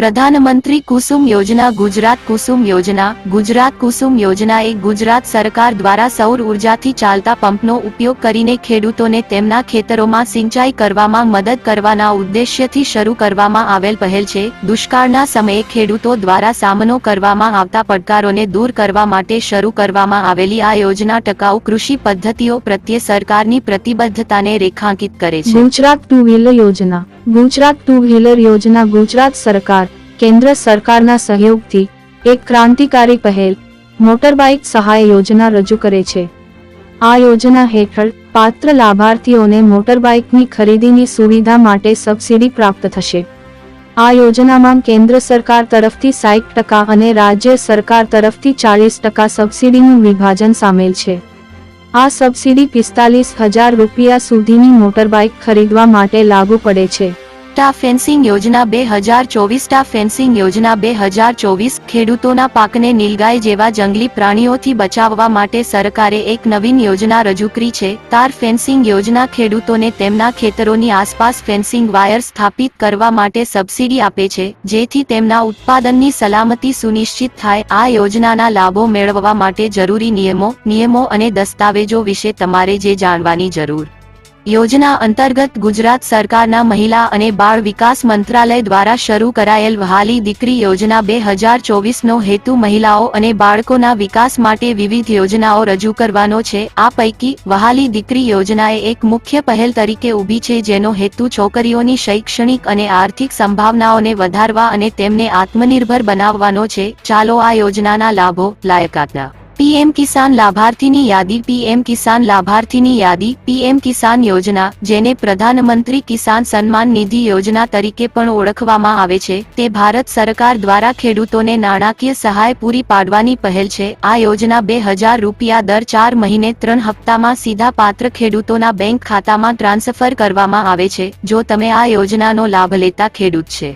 પ્રધાનમંત્રી કુસુમ યોજના, ગુજરાત કુસુમ યોજના, ગુજરાત કુસુમ યોજના એ ગુજરાત સરકાર દ્વારા સૌર ઉર્જાથી ચાલતા પંપનો ઉપયોગ કરીને ખેડૂતોને તેમના ખેતરોમાં સિંચાઈ કરવામાં મદદ કરવાના ઉદ્દેશ્યથી શરૂ કરવામાં આવેલ પહેલ છે. દુષ્કાળના સમયે ખેડૂતો દ્વારા સામનો કરવામાં આવતા પડકારોને દૂર કરવા માટે શરૂ કરવામાં આવેલી આ યોજના ટકાઉ કૃષિ પદ્ધતિઓ પ્રત્યે સરકારની પ્રતિબદ્ધતાને રેખાંકિત કરે છે. ગુજરાત ટુ વ્હીલર યોજના, ગુજરાત ટુ વ્હીલર યોજના, ગુજરાત સરકાર કેન્દ્ર સરકારના સહયોગથી એક ક્રાંતિકારી પહેલ મોટરબાઇક સહાય યોજના રજૂ કરે છે. આ યોજના હેઠળ પાત્ર લાભાર્થીઓને મોટરબાઇકની ખરીદીની સુવિધા માટે સબસિડી પ્રાપ્ત થશે. આ યોજનામાં કેન્દ્ર સરકાર તરફથી સાઠ ટકા અને રાજ્ય સરકાર તરફથી ચાલીસ ટકા સબસિડીનું વિભાજન સામેલ છે. આ સબસિડી પિસ્તાલીસ હજાર રૂપિયા સુધીની મોટરબાઇક ખરીદવા માટે લાગુ પડે છે. ટા ફેન્સિંગ યોજના બે હજાર ચોવીસ ટા ફેન્સિંગ યોજના બે હજાર ચોવીસ ખેડૂતોના પાકને નીલગાય જેવા જંગલી પ્રાણીઓથી બચાવવા માટે સરકારે એક નવીન યોજના રજૂ કરી છે. તાર ફેન્સિંગ યોજના ખેડૂતોને તેમના ખેતરોની આસપાસ ફેન્સિંગ વાયર સ્થાપિત કરવા માટે સબસિડી આપે છે, જેથી તેમના ઉત્પાદનની સલામતી સુનિશ્ચિત થાય. આ યોજનાના લાભો મેળવવા માટે જરૂરી નિયમો નિયમો અને દસ્તાવેજો વિશે તમારે જે જાણવાની જરૂર યોજના અંતર્ગત ગુજરાત સરકારના મહિલા અને બાળ વિકાસ મંત્રાલય દ્વારા શરૂ કરાયેલ વહાલી દીકરી યોજના બે હજાર ચોવીસનો હેતુ મહિલાઓ અને બાળકોના વિકાસ માટે વિવિધ યોજનાઓ રજૂ કરવાનો છે. આ પૈકી વહાલી દીકરી યોજનાએ એક મુખ્ય પહેલ તરીકે ઊભી છે જેનો હેતુ છોકરીઓની શૈક્ષણિક અને આર્થિક સંભાવનાઓને વધારવા અને તેમને આત્મનિર્ભર બનાવવાનો છે. ચાલો આ યોજનાના લાભો, લાયકાતના પીએમ કિસાન લાભાર્થીની યાદી, પીએમ કિસાન લાભાર્થીની યાદી, પીએમ કિસાન યોજના, જેને પ્રધાનમંત્રી કિસાન સન્માન નિધિ યોજના તરીકે પણ ઓળખવામાં આવે છે, તે ભારત સરકાર દ્વારા ખેડૂતોને નાણાકીય સહાય પૂરી પાડવાની પહેલ છે. આ યોજના બે હજાર રૂપિયા દર ચાર મહિને ત્રણ હપ્તામાં સીધા પાત્ર ખેડૂતોના બેંક ખાતામાં ટ્રાન્સફર કરવામાં આવે છે. જો તમે આ યોજનાનો લાભ લેતા ખેડૂત છે.